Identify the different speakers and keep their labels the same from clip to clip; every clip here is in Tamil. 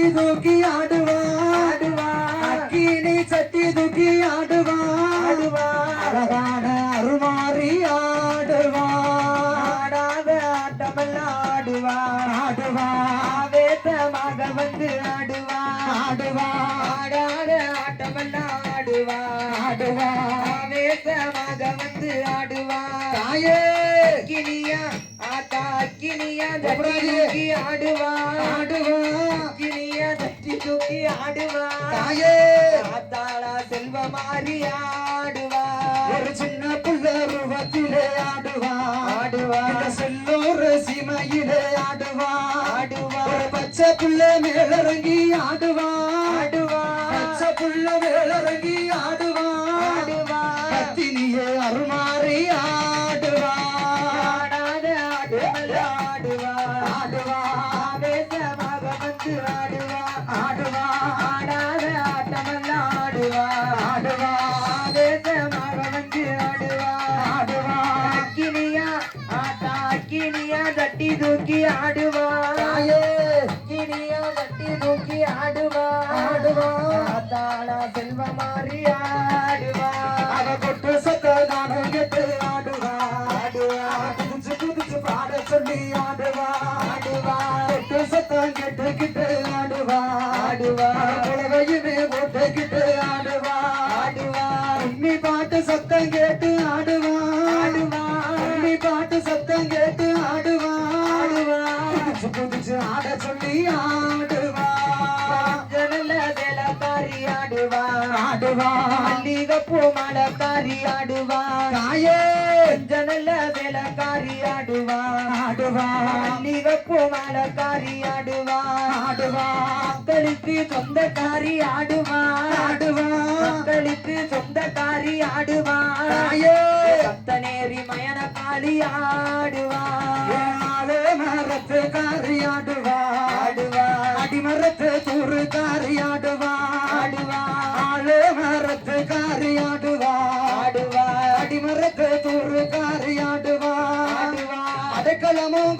Speaker 1: சட்டி தூக்கி ஆடுவா. ஆடுவா அக்கினி சட்டி தூக்கி ஆடுவா. ஆடுவா அழகான அருமாறி ஆடுவா. ஆடாத ஆட்டமெல்லாம் ஆடுவா. ஆடுவா. ஆவேசமாக வந்து ஆடுவா. ஆடுவா. ஆடாத ஆட்டமெல்லாம் ஆடுவா. ஆடுவா. ஆவேசமாக வந்து ஆடுவா. தாயே. கினியா ஆத்தா கினியா தட்டி தூக்கி ஆடுவா ஆடுவா. கினியா தூக்கி ஆடுவா தாயே ஆத்தாளா செல்வ மாறி ஆடுவா ஒரு சின்ன புள்ள ரூபத்திலே ஆடுவா ஆடுவா செல்லூர் சீமையிலே ஆடுவா ஆடுவா ஒரு பச்சை புள்ள மேலிறங்கி ஆடுவா ஆடுவா பச்சை புள்ள மேலிறங்கி ஆடுவா தூக்கி ஆடுவா. அக்கினியா தட்டி தூக்கி ஆடுவா. ஆடுவா. ஆத்தாளா செல்வ மாறி ஆடுவா. அவ கொட்டு சத்த நானும் கெட்டு ஆடுவா. ஆடுவா. குதிச்சு குதிச்சு பாட சொல்லி ஆடுவா. ஆடுவா. கொட்டு சத்தம் கெட்டு கிட்டு ஆடுவா. ஆடுவா. குலவையுமே போட்டுக்கிட்டு ஆடுவா. ஆடுவா. உம்மி பாட்டு சத்தம் கேட்டு வேலக்காரி ஆடுவா ஆடுவா மல்லிகைப்பூ மலக்காரி ஆடுவா தாயே ஜனல வேலக்காரி ஆடுவா ஆடுவா மல்லிகைப்பூ மலக்காரி ஆடுவா ஆடுவா மக்களுக்கு சொந்தக்காரி ஆடுவா ஆடுவா மக்களுக்கு சொந்தக்காரி ஆடுவா தாயே சத்தநேரி மயன காளி ஆடுவா மரத்து காரி ஆடுவா ஆடுவா அடிமரத்து தூறு காரி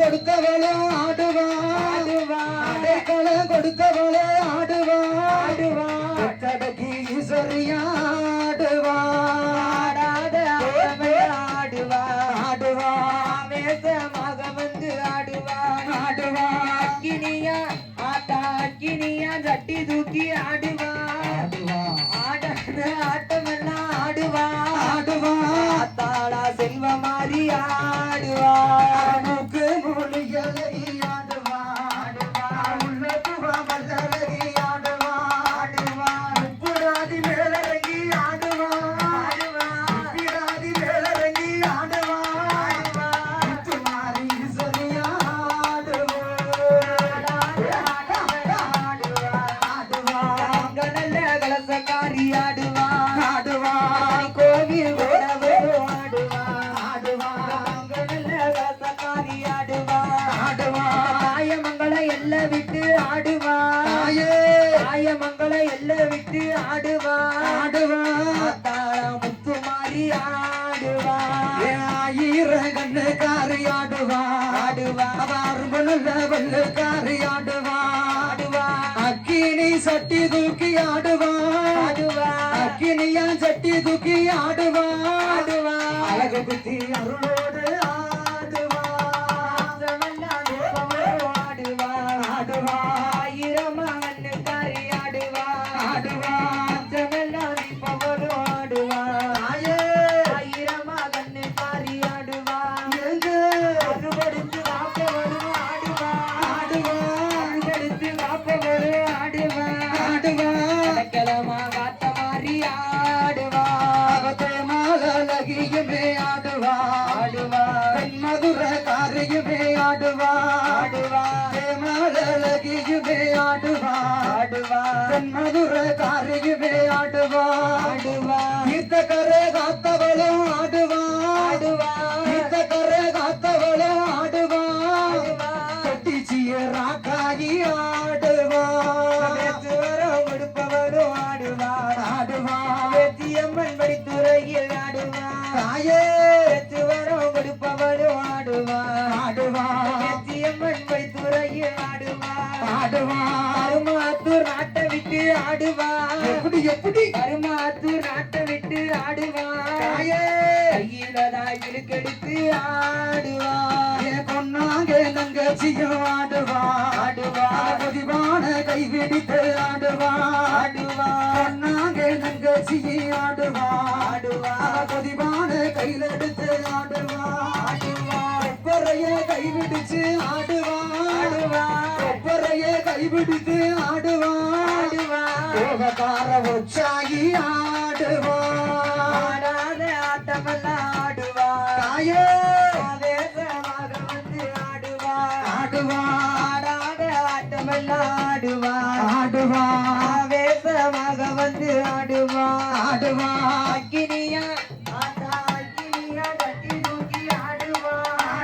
Speaker 1: கொடுத்தவளும் ஆடுவா. ஆடுவா அடைக்கலம் கொடுத்தவளே ஆடுவா. ஆடுவா தடக்கி சரியாடுவா ஆடாத ஆடுவா. ஆடுவா. வேசமாக வந்து ஆடுவா. ஆடுவா. அக்கினியா ஆட்டா அக்கினியா தட்டி தூக்கி ஆடுவா ஆடுவா. கடல்ல கலசக்காரி ஆடுவா. ஆடுவா கோவில் உணவு ஆடுவா. ஆடுவா. கடல்ல கலசக்காரி ஆடுவா. ஆடுவா. ஆயமங்கள எல்ல விட்டு ஆடுவா. ஆயமங்கள எல்ல விட்டு ஆடுவா. ஆடுவா. தாள முத்து மாறி ஆடுவா. ஆயிரம் கண்ணு காரி ஆடுவா. ஆடுவா. அருமனுள்ள வல்லு காரி ஆடுவா. ஆடுவா. அக்கினி சட்டி தூக்கி ஆடுவா. ஆடுவா அக்கினியா சட்டி தூக்கி ஆடுவா. ஆடுவா. அழகு குத்தி அருளோடு ஆடுவா. ஆடுவா. ஆடுவா. ஆயிரம் மகனுக்காரி ஆடுவா. ஆடுவா. காரியுமே ஆடுவா. ஆடுவா. மாலகியுமே ஆடுவா. ஆடுவா. மதுர காரியுமே ஆடுவா. ஆடுவா. தீர்த்த கரை காத்தவளும் ஆடுவா. ஆடுவா. தீர்த்த கரை காத்தவளும் ஆடுவா. கட்டிச்சிய ராக்காகி ஆடுவா. வரம் கொடுப்பவளும் ஆடுவா. ஆடுவா. வேத்தியம்மன் படித்துறையில் ஆடுவா. தாயே. வரம் கொடுப்பவளும் ஆடுவான் கருமாத்தூர் நாட்டை விட்டு ஆடுவான் எப்படி
Speaker 2: எப்படி?
Speaker 1: கருமாத்தூர் நாட்டை விட்டு ஆடுவான் கையில தான் இழுக்கெடுத்து ஆடுவான்
Speaker 2: பொண்ணாங்க தங்கச்சியும் ஆடுவான்
Speaker 1: ஆடுவான்
Speaker 2: பொதிவான கைவிடித்து ஆடுவான்
Speaker 1: ஆடுவான்
Speaker 2: பொண்ணாங்க தங்கச்சியும் ஆடுவான்
Speaker 1: ஆடுவான்
Speaker 2: பொதிவான கையில் எடுத்து கைவிடித்து ஆடுவா
Speaker 1: ஆடுவா
Speaker 2: கோபக்கார உற்சாகி ஆடுவா
Speaker 1: ஆடாத ஆட்டமெல்லாம் ஆடுவா
Speaker 2: தாயே.
Speaker 1: ஆவேசமாக வந்து ஆடுவா
Speaker 2: ஆடுவா
Speaker 1: ஆடாத ஆட்டமெல்லாம் ஆடுவா
Speaker 2: ஆடுவா
Speaker 1: ஆவேசமாக வந்து ஆடுவா
Speaker 2: ஆடுவா
Speaker 1: அக்கினியா